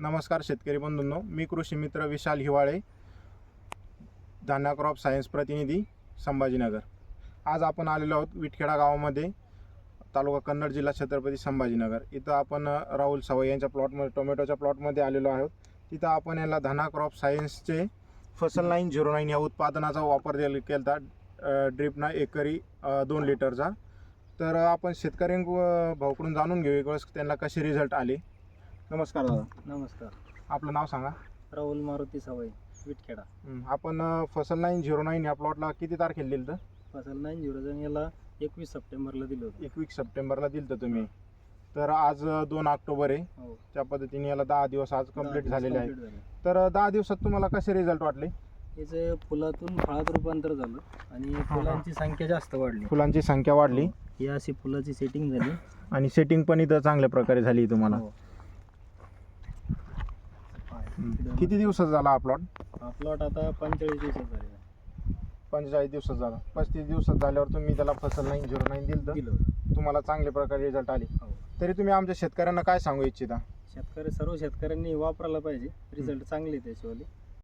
नमस्कार शेतकरी बंधूंनो मी कृषी मित्र विशाल हिवाळे धान्या क्रॉप सायन्स प्रतिनिधी संभाजीनगर. आज आपण आलेलो आहोत विटखेडा गावामध्ये तालुका कन्नड जिल्हा छत्रपती संभाजीनगर. इथं आपण राहुल सवय यांच्या प्लॉटमध्ये टोमॅटोच्या प्लॉटमध्ये आलेलो आहोत. तिथं आपण याला धाना क्रॉप सायन्सचे फसल नाईन झिरो नाईन या उत्पादनाचा वापर केला होता ड्रिपना एकरी दोन लिटरचा. तर आपण शेतकऱ्यांक भाऊकडून जाणून घेऊ एक वेळेस त्यांना कसे रिझल्ट आले. नमस्कार दादा. नमस्कार. आपलं नाव सांगा. राहुल मारुती सवय विटखेडा. हं, आपण अ, फसल नाईन झिरो नाईन या प्लॉटला किती तारखेला दिलं तर फसल नाईन झिरो जण याला एकवीस सप्टेंबरला दिलं होतं. एकवीस सप्टेंबरला दिलं तर तुम्ही. तर आज अ, दोन ऑक्टोबर आहे. हो. त्या पद्धतीने याला दहा दिवस आज दहा कंप्लीट दिवस झालेले complete झाले. तर अ, दहा दिवसात तुम्हाला कसे रिझल्ट वाटले? याचं फुलातून फळात रूपांतर झालं आणि फुलांची संख्या जास्त वाढली. फुलांची संख्या वाढली. ही अशी फुलाची सेटिंग झाली. आणि सेटिंग पण इथं चांगल्या प्रकारे झाली तुम्हाला. हो. किती दिवसाचा झाला हा प्लॉट हा प्लॉट आता पंचेचाळीस दिवसात झालेला पंचेचाळीस दिवसात झाला. पस्तीस दिवसात झाल्यावर तुम्ही त्याला फसल नाईन झिरो नाईन दिलं तर? दिलं. होतं. तुम्हाला चांगल्या प्रकारे रिझल्ट आले. हो. तरी तुम्ही आमच्या शेतकऱ्यांना काय सांगू इच्छिता? शेतकरी सर्व शेतकऱ्यांनी वापरायला पाहिजे. रिझल्ट चांगले त्याच्यावाले.